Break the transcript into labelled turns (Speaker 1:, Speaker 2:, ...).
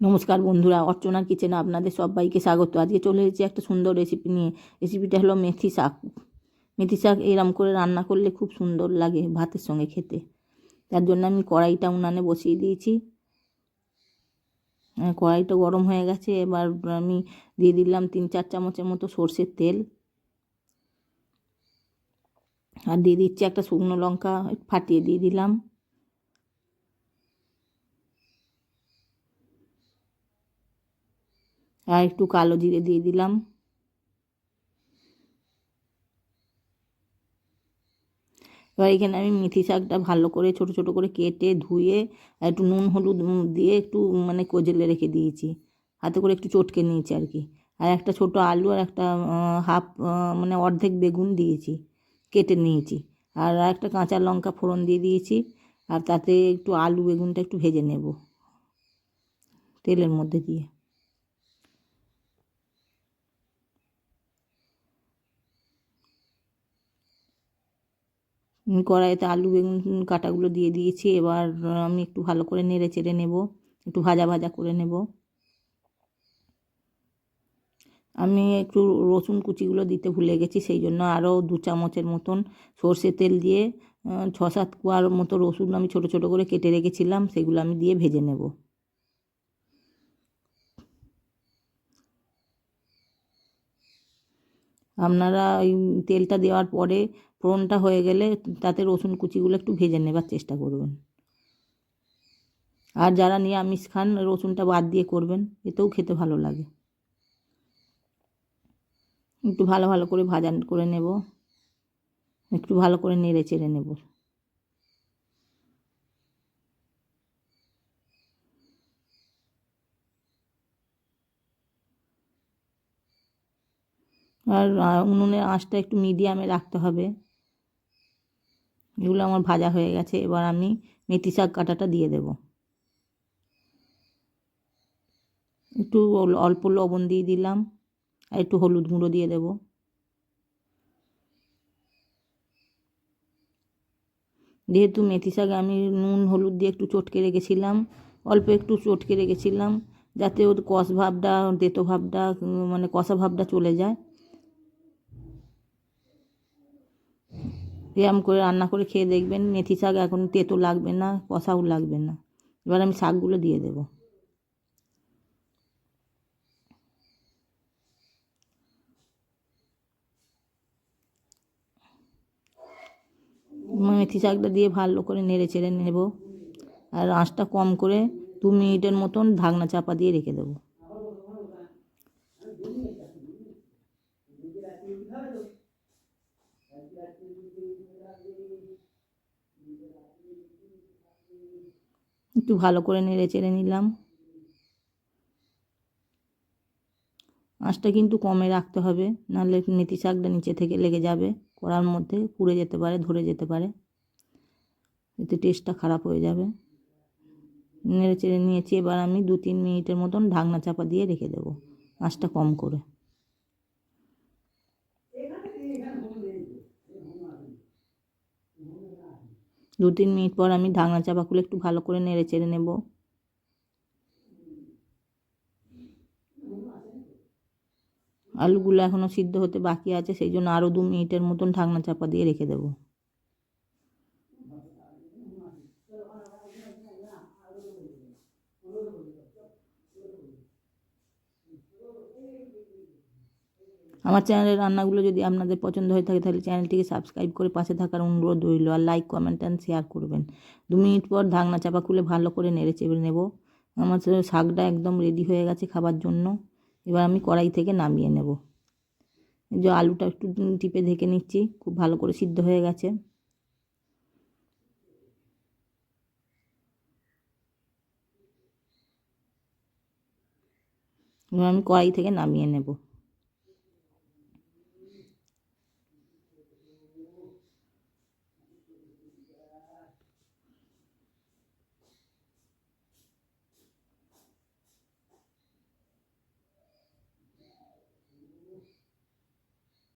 Speaker 1: নমস্কার বন্ধুরা অর্চনার কিচেনে আপনাদের সবাইকে স্বাগত। আজকে চলে এসেছি একটা সুন্দর রেসিপি নিয়ে। রেসিপিটা হলো মেথি শাক। মেথি শাক এরম করে রান্না করলে খুব সুন্দর লাগে ভাতের সঙ্গে খেতে। তার জন্য আমি কড়াইটা উনানে বসিয়ে দিয়েছি। হ্যাঁ, কড়াইটা গরম হয়ে গেছে। এবার আমি দিয়ে দিলাম তিন চার চামচের মতো সর্ষের তেল। আর দিয়ে দিচ্ছি একটা শুকনো লঙ্কা ফাটিয়ে দিয়ে দিলাম। আর একটু কালো জিরে দিয়ে দিলাম। এবার এখানে আমি মেথি শাকটা ভালো করে ছোট ছোট করে কেটে ধুয়ে একটু নুন হলুদ দিয়ে একটু মানে কোজেলে রেখে দিয়েছি। হাতে করে একটু চটকে নিয়েছি আর কি। আর একটা ছোট আলু আর একটা হাফ মানে অর্ধেক বেগুন দিয়েছি, কেটে নিয়েছি। আর একটা কাঁচা লঙ্কা ফোড়ন দিয়ে দিয়েছি আর তাতে একটু আলু বেগুনটা একটু ভেজে নেব তেলের মধ্যে দিয়ে। কড়াইতে আলু, বেগুন কাটাগুলো দিয়ে দিয়েছি। এবার আমি একটু ভালো করে নেড়ে চেড়ে নেব। একটু ভাজা ভাজা করে নেব। আমি একটু রসুন কুচিগুলো দিতে ভুলে গেছি সেই জন্য আরও দু চামচের মতন সর্ষে তেল দিয়ে ছ সাত কোয়ার মতো রসুন আমি ছোট ছোট করে কেটে রেখেছিলাম, সেগুলো আমি দিয়ে ভেজে নেব। আপনারা ওই তেলটা দেওয়ার পরে ফোড়নটা হয়ে গেলে তাতে রসুন কুচিগুলো একটু ভেজে নেবার চেষ্টা করবেন। আর যারা নিরামিষ খান, রসুনটা বাদ দিয়ে করবেন, এতেও খেতে ভালো লাগে। একটু ভালো ভালো করে ভাজা করে নেব, একটু ভালো করে নেড়ে চেড়ে নেব। আর উনুনের আঁচটা একটু মিডিয়ামে রাখতে হবে। এগুলো আমার ভাজা হয়ে গেছে, এবার আমি মেথি শাক কাটাটা দিয়ে দেব। একটু অল্প লবণ দিয়ে দিলাম, আর একটু হলুদ গুঁড়ো দিয়ে দেব। যেহেতু মেথি শাক আমি নুন, হলুদ দিয়ে একটু চটকে রেখেছিলাম, অল্প একটু চটকে রেখেছিলাম, যাতে ওর কষ ভাবটা, তেতো ভাবটা মানে কষা ভাবটা চলে যায়। এরম করে, রান্না করে খেয়ে দেখবেন, মেথি শাক এখন তেতো লাগবে না, কষাও লাগবে না। এবার আমি শাকগুলো দিয়ে দেব। মেথি শাকটা দিয়ে ভালো করে নেড়ে চেড়ে নেব। আর আঁচটা কম করে দু মিনিটের মতন ঢাকনা চাপা দিয়ে রেখে দেবো। একটু ভালো করে নেড়ে চেড়ে নিলাম। আঁচটা কিন্তু কমে রাখতে হবে, নাহলে মেথি শাকটা নিচে থেকে লেগে যাবে কড়ার মধ্যে পুড়ে যেতে পারে, ধরে যেতে পারে। এতে টেস্টটা খারাপ হয়ে যাবে। নেড়ে চেড়ে নিয়েছি, এবার আমি দু তিন মিনিটের মতন ঢাকনা চাপা দিয়ে রেখে দেবো, আঁচটা কম করে। দু তিন মিনিট পর আমি ঢাকনা চাপা খুলে একটু ভালো করে নেড়ে চেড়ে নেব। আলুগুলো এখনও সিদ্ধ হতে বাকি আছে, সেই জন্য আরও দু মিনিটের মতন ঢাকনা চাপা দিয়ে রেখে দেবো। আমার চ্যানেলের রান্নাগুলো যদি আপনাদের পছন্দ হয়ে থাকে, তাহলে চ্যানেলটিকে সাবস্ক্রাইব করে পাশে থাকার অনুরোধ রইল আর লাইক কমেন্ট অ্যান্ড শেয়ার করবেন। দু মিনিট পর ঢাকনা চাপা খুলে ভালো করে নেড়ে চেড়ে নেব। আমার শাকটা একদম রেডি হয়ে গেছে খাবার জন্য। এবার আমি কড়াই থেকে নামিয়ে নেব। যে আলুটা একটু টিপে ঢেকে নিচ্ছি, খুব ভালো করে সিদ্ধ হয়ে গেছে। এবার আমি কড়াই থেকে নামিয়ে নেব।